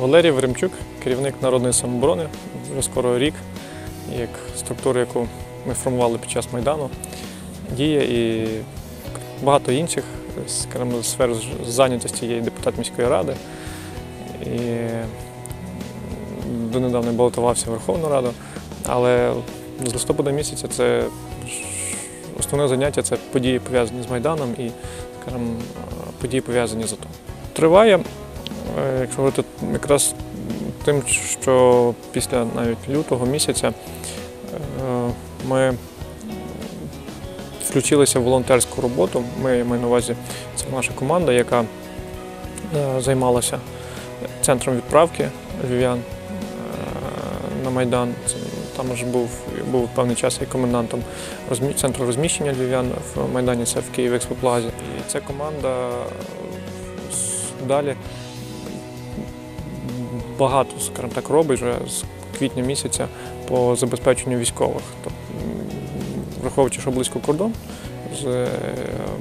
Валерій Веремчук, керівник народної самооборони, вже скоро рік, як структура, яку ми формували під час Майдану, діє і багато інших, скажімо, сфер зайнятості є депутат міської ради. І донедавна балотувався в Верховну Раду. Але з листопада місяця це основне заняття це події пов'язані з Майданом і, скажімо, події пов'язані з АТО. Триває, якщо говорити якраз тим, що після навіть лютого місяця е, ми включилися в волонтерську роботу. Ми я маю на увазі, це наша команда, яка е, займалася центром відправки львів'ян е, на Майдан. Там ж був, був певний час і комендантом центру розміщення львів'ян в Майдані, це в Києві Експоплазі. І ця команда далі багато, скажімо так, робить вже з квітня місяця по забезпеченню військових. Враховуючи, що близько кордон,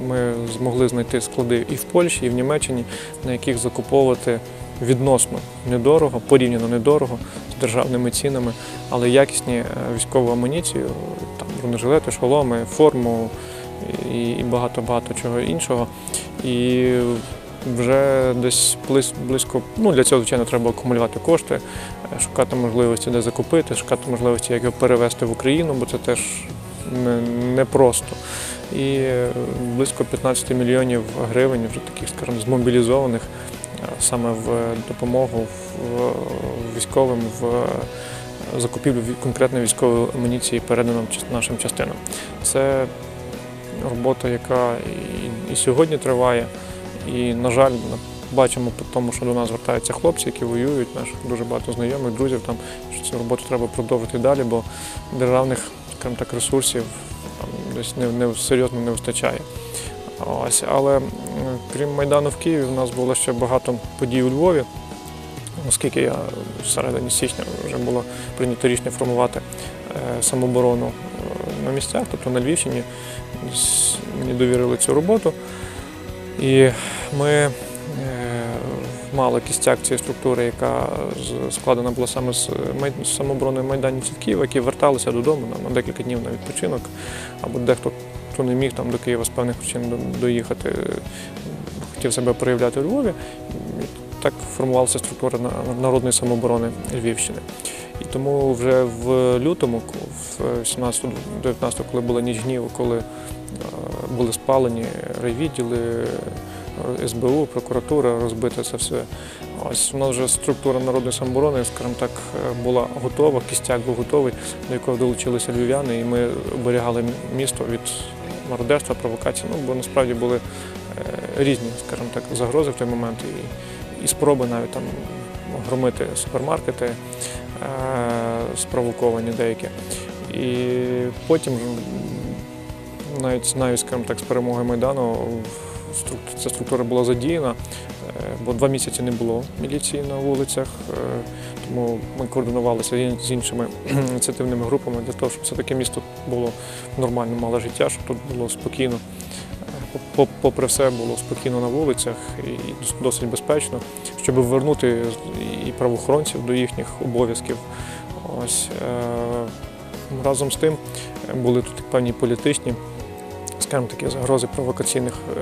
ми змогли знайти склади і в Польщі, і в Німеччині, на яких закуповувати відносно недорого, порівняно недорого з державними цінами, але якісні е, військову амуніцію, там бронежилети, шоломи, форму і багато-багато чого іншого. І вже десь близько, ну для цього, звичайно, треба акумулювати кошти, е, шукати можливості, де закупити, шукати можливості, як його перевезти в Україну, бо це теж не- непросто. І е, близько 15 мільйонів гривень вже таких, скажімо, змобілізованих е, саме в допомогу в військовим в закупівлю конкретної військової амуніції передано нашим частинам. Це робота, яка і сьогодні триває. І, на жаль, на- бачимо по тому, що до нас звертаються хлопці, які воюють, наших дуже багато знайомих, друзів там, що цю роботу треба продовжити далі, бо державних, скажімо так, ресурсів там, десь не, не серйозно не вистачає. Ось, але крім Майдану в Києві, у нас було ще багато подій у Львові, оскільки я в середині січня вже було прийнято рішення формувати е, самооборону е, на місцях, тобто на Львівщині. Мені довірили цю роботу. І ми е, мали кістяк цієї структури, яка складена була саме з з майданівців Києва, які верталися додому на, декілька днів на відпочинок, або дехто хто не міг там до Києва з певних причин доїхати, хотів себе проявляти у Львові. Так формувалася структура народної самооборони Львівщини. І тому вже в лютому, в 17-19, коли була ніч гніву, коли е, були спалені райвідділи, СБУ, прокуратура, розбите це все. Ось у нас вже структура народної самооборони, скажімо так, була готова, кістяк був готовий, до якого долучилися львів'яни, і ми оберігали місто від мародерства, провокацій. Ну, бо насправді були е, різні, скажімо так, загрози в той момент, і, і спроби навіть там громити супермаркети, е, спровоковані деякі. І потім навіть навіть, скажімо так, з перемогою Майдану ця структура була задіяна, е, бо два місяці не було міліції на вулицях, е, тому ми координувалися з іншими ініціативними групами для того, щоб все-таки місто було нормально, мало життя, щоб тут було спокійно. Е, по- по- Попри все було спокійно на вулицях і досить безпечно, щоб вернути і правоохоронців до їхніх обов'язків. Ось разом з тим були тут певні політичні, скажімо такі загрози провокаційних е,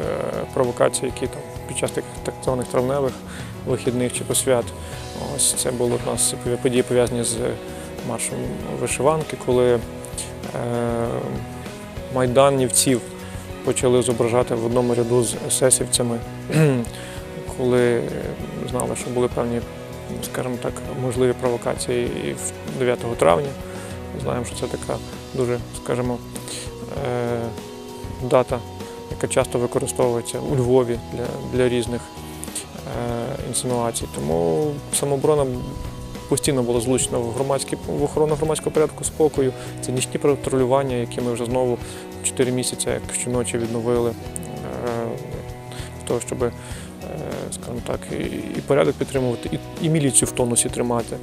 провокацій, які там під час тих так званих травневих вихідних чи посвят. Ось це були у нас події пов'язані з маршем вишиванки, коли е, майданівців почали зображати в одному ряду з есесівцями, коли е, знали, що були певні, скажімо так, можливі провокації і в 9 травня. Знаємо, що це така дуже, скажімо, дата, яка часто використовується у Львові для, для різних е, інсинуацій. Тому самооборона постійно була злучена в громадській в охорону громадського порядку спокою. Це нічні патрулювання, які ми вже знову 4 місяці, як щоночі відновили, е, для того, щоб, е, скажімо так, і, порядок підтримувати, і, і міліцію в тонусі тримати. е,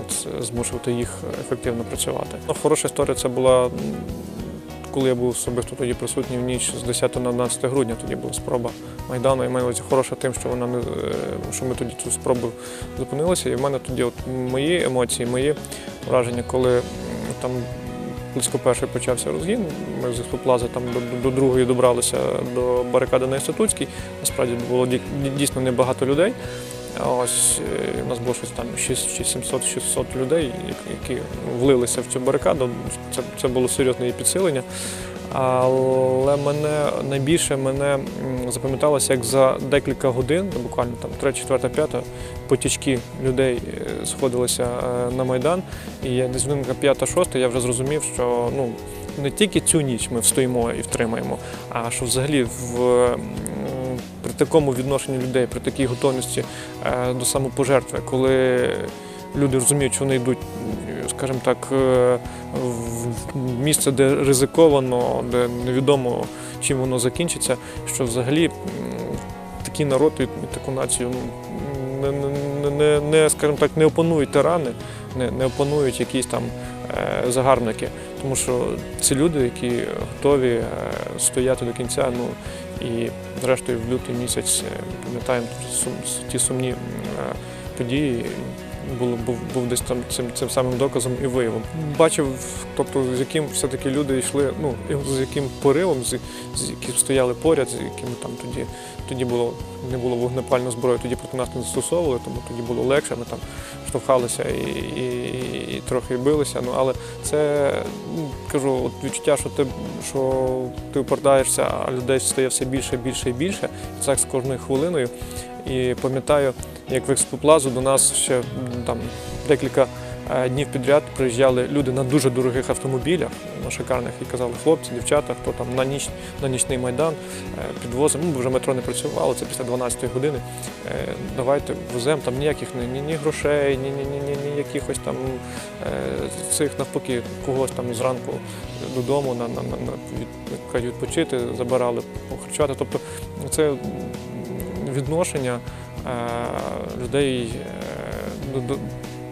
От, змушувати їх ефективно працювати. Ну, хороша історія це була, коли я був особисто тоді присутній в ніч з 10 на 11 грудня, тоді була спроба Майдану. На увазі хороша тим, що вона не е, що ми тоді цю спробу зупинилися. І в мене тоді от мої емоції, мої враження, коли там близько перший почався розгін. Ми з Експоплази там до, до другої добралися до барикади на інститутській. Насправді було дійсно небагато людей. Ось е, у нас було щось там 6 чи 700-600 людей, які- влилися в цю барикаду. Це, це було серйозне підсилення. Але мене найбільше мене запам'яталося, як за декілька годин, буквально там 3, 4, 5, потічки людей е, сходилися е, на Майдан. І я десь годинка 5, 6 я вже зрозумів, що ну, не тільки цю ніч ми встоїмо і втримаємо, а що взагалі в, такому відношенні людей, при такій готовності е, до самопожертви, коли люди розуміють, що вони йдуть, скажімо так, е, в місце, де ризиковано, де невідомо, чим воно закінчиться, що взагалі такий народ і таку націю ну, не, не, не, не, скажімо так, не опанують тирани, не, не опанують якісь там загарбники. Тому що це люди, які готові е, стояти до кінця. Ну і зрештою в лютий місяць е, пам'ятаємо ті сумні е, події. Було був, був десь там цим, цим самим доказом і виявом. Бачив, тобто з яким все-таки люди йшли, ну з яким поривом, з, з яким стояли поряд, з якими там тоді тоді було не було вогнепальної зброї, тоді проти нас не застосовували, тому тоді було легше. Ми там штовхалися і, і, і, трохи билися. Ну але це ну, кажу, от відчуття, що ти що ти впертаєшся, а людей стає все більше, більше і більше. І так з кожною хвилиною. І пам'ятаю, як в експоплазу до нас ще там декілька е, днів підряд приїжджали люди на дуже дорогих автомобілях, на шикарних, і казали, хлопці, дівчата, хто там на ніч на нічний майдан е, підвозимо. Ну, вже метро не працювало, це після 12-ї години. Е, Давайте веземо там ніяких ні, ні, грошей, ні, ні, ні, ні, ні якихось там цих навпаки когось там зранку додому на, на, на, на від, відпочити, забирали похарчувати. Тобто це відношення людей е, до, до,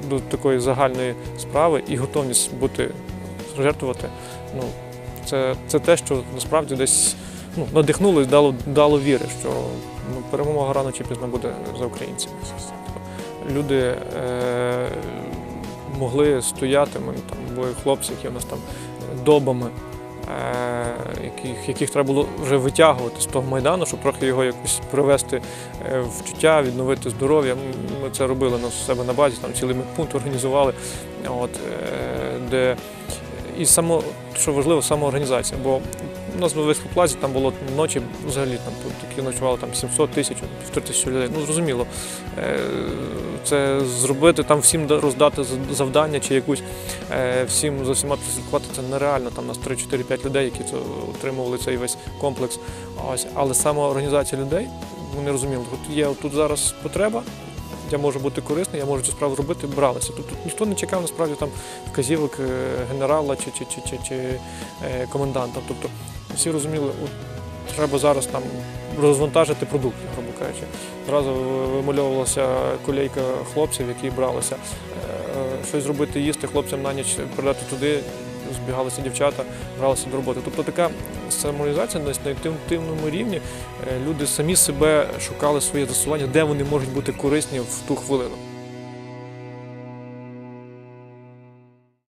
до такої загальної справи і готовність бути жертвувати. Ну, це, це те, що насправді десь ну, надихнуло і дало, дало віри, що ну, перемога рано чи пізно буде за українцями. Люди е, могли стояти, ми там були хлопці, які у нас там добами, е, яких, яких треба було вже витягувати з того майдану, щоб трохи його якось привести е, в чуття, відновити здоров'я. Ми це робили на себе на базі, там цілий пункт організували, от, е, де і само, що важливо, самоорганізація. Бо у нас в Експлазі там було ночі взагалі там такі ночували там 700 тисяч, півтори тисячі людей. Ну зрозуміло, е, це зробити там всім роздати за- завдання чи якусь е, всім за всіма слідкувати, це нереально. Там у нас 3-4-5 людей, які це отримували цей весь комплекс. Ось, але самоорганізація людей, вони розуміли, от є тут зараз потреба. Я можу бути корисний, я можу цю справу зробити, бралися. Тут, тут ніхто не чекав насправді там вказівок е, генерала чи, чи, чи, чи, чи коменданта. Тобто всі розуміли, от, треба зараз там розвантажити продукти, грубо кажучи. Зразу вимальовувалася колейка хлопців, які бралися е, щось зробити, їсти хлопцям на ніч передати туди. Збігалися дівчата, бралися до роботи. Тобто така самоорганізація на інтуїтивному рівні. Е, Люди самі себе шукали своє застосування, де вони можуть бути корисні в ту хвилину.